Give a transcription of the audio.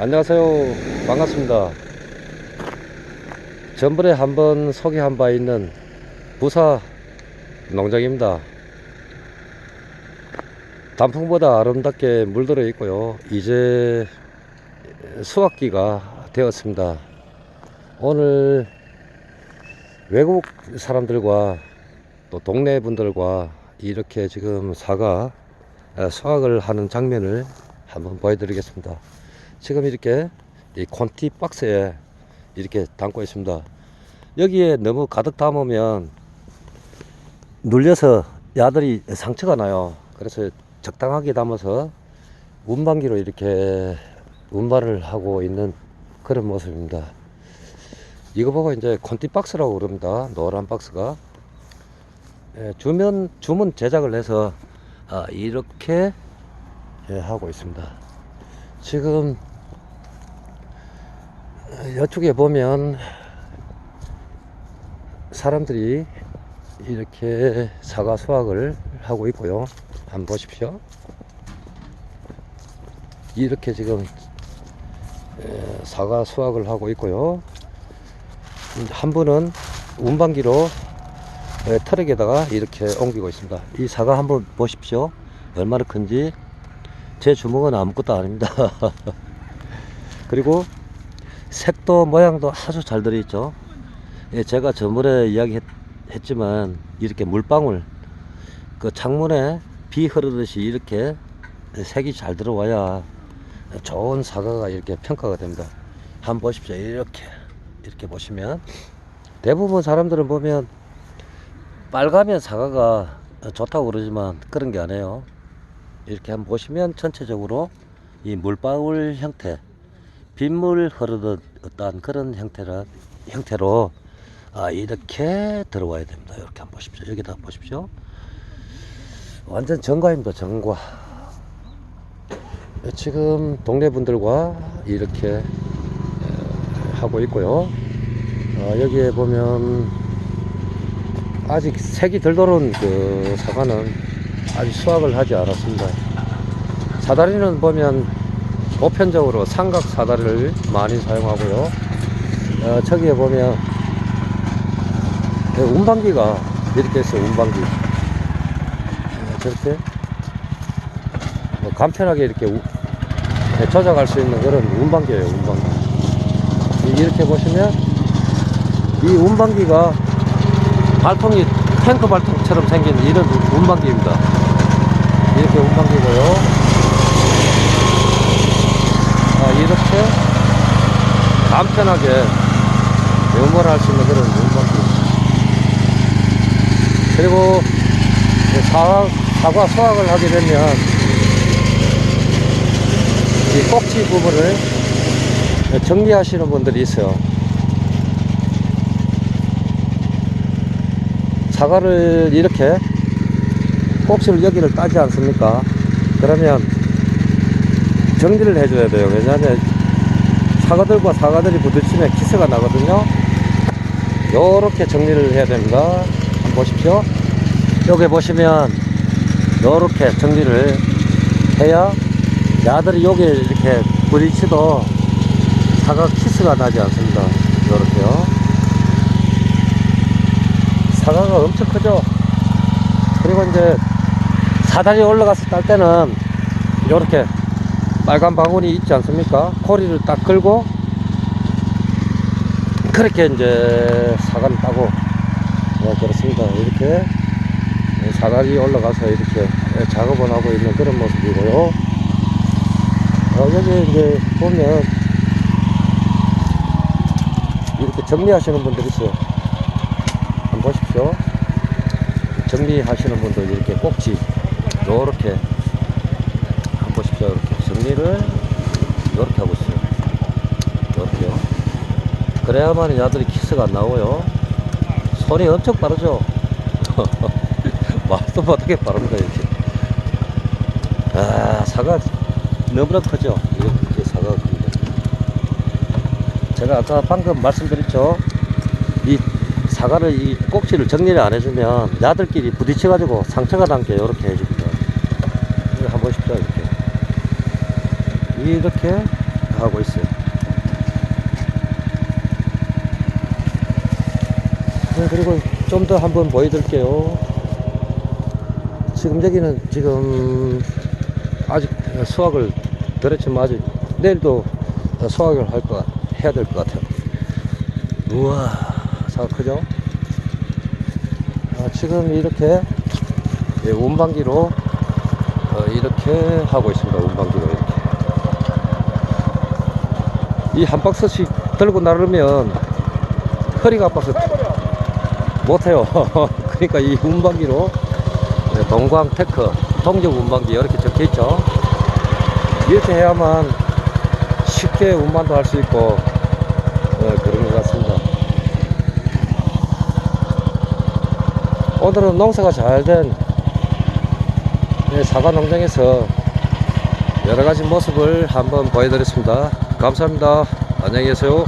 안녕하세요. 반갑습니다. 전번에 한번 소개한 바 있는 부사 농장입니다. 단풍보다 아름답게 물들어 있고요. 이제 수확기가 되었습니다. 오늘 외국 사람들과 또 동네 분들과 이렇게 지금 사과 어, 수확을 하는 장면을 한번 보여드리겠습니다. 지금 이렇게 이 콘티 박스에 이렇게 담고 있습니다. 여기에 너무 가득 담으면 눌려서 야들이 상처가 나요. 그래서 적당하게 담아서 운반기로 이렇게 운반을 하고 있는 그런 모습입니다. 이거 보고 이제 콘티 박스라고 그럽니다. 노란 박스가 예, 주면 주문 제작을 해서 아, 이렇게 예, 하고 있습니다. 지금 이쪽에 보면 사람들이 이렇게 사과 수확을 하고 있고요. 한번 보십시오. 이렇게 지금 에, 사과 수확을 하고 있고요. 한 분은 운반기로 에, 트럭에다가 이렇게 옮기고 있습니다. 이 사과 한번 보십시오. 얼마나 큰지 제 주먹은 아무것도 아닙니다. 그리고 색도 모양도 아주 잘 들어있죠. 예, 제가 저번에 이야기했지만 이렇게 물방울 그 창문에 비 흐르듯이 이렇게 색이 잘 들어와야 좋은 사과가 이렇게 평가가 됩니다. 한번 보십시오. 이렇게 이렇게 보시면 대부분 사람들은 보면 빨가면 사과가 좋다고 그러지만 그런 게 아니에요. 이렇게 한번 보시면 전체적으로 이 물방울 형태 빗물 흐르듯 어떠한 그런 형태라, 형태로 아, 이렇게 들어와야 됩니다. 이렇게 한번 보십시오. 여기다 보십시오. 완전 정과입니다. 정과. 지금 동네 분들과 이렇게 에, 하고 있고요. 어, 여기에 보면 아직 색이 덜 돌은 그 사과는 아직 수확을 하지 않았습니다. 사다리는 보면 보편적으로 삼각 사다리를 많이 사용하고요. 어, 저기에 보면 그 운반기가 이렇게 있어요. 운반기. 어, 저렇게 뭐 간편하게 이렇게 우- 네, 조작할 수 있는 그런 운반기예요. 운반기. 이- 이렇게 보시면 이 운반기가 발통이 탱크 발통처럼 생긴 이런 운반기입니다. 이렇게 운반기고요. 아, 이렇게 간편하게 영업을 할수 있는 그런 운반기. 그리고 사과, 사과 수확을 하게 되면 이 꼭지 부분을 정리하시는 분들이 있어요. 사과를 이렇게 꼭지를 여기를 따지 않습니까? 그러면 정리를 해줘야 돼요. 왜냐하면 사과들과 사과들이 부딪히면 키스가 나거든요. 요렇게 정리를 해야 됩니다. 한번 보십시오. 여기 보시면 요렇게 정리를 해야 야들이 여기 이렇게 부딪히도 사과 키스가 나지 않습니다. 요렇게요. 사과가 엄청 크죠? 그리고 이제 사다리 딸 때는 요렇게 빨간 바구니 있지 않습니까? 고리를 딱 끌고 그렇게 이제 사과를 따고 네, 그렇습니다. 이렇게 사다리 올라가서 이렇게 작업을 하고 있는 그런 모습이고요. 어, 여기 이제 보면 이렇게 정리하시는 분들이 있어요. 한번 보십시오. 정리하시는 분들 이렇게 꼭지 요렇게 한번 보십시오. 이렇게 정리를 요렇게 하고 있어요. 요렇게요. 그래야만 야들이 키스가 안 나오고요. 손이 엄청 빠르죠. 말도 못하게 빠릅니다 이렇게. 아 사과 너무나 크죠. 이렇게 사과가 큽니다. 제가 아까 방금 말씀드렸죠. 이 사과를 이 꼭지를 정리를 안 해주면 야들끼리 부딪혀가지고 상처가 남게 이렇게 해줍니다. 한번 보십시오 이렇게. 이렇게 하고 있어요. 네, 그리고 좀 더 한번 보여드릴게요. 지금 여기는 지금 아직 수확을 그렇지만 아직 내일도 수확을 할 것, 해야 될 것 같아요. 우와, 자, 크죠? 아, 지금 이렇게 예, 운반기로 어, 이렇게 하고 있습니다. 운반기로 이 한 박스씩 들고 나르면 허리가 아파서 못해요. 그러니까 이 운반기로 네, 동광 테크 동적 운반기 이렇게 적혀 있죠. 이렇게 해야만 쉽게 운반도 할 수 있고 네, 그런 것 같습니다. 오늘은 농사가 잘된 네, 사과 농장에서 여러 가지 모습을 한번 보여드렸습니다. 감사합니다. 안녕히 계세요.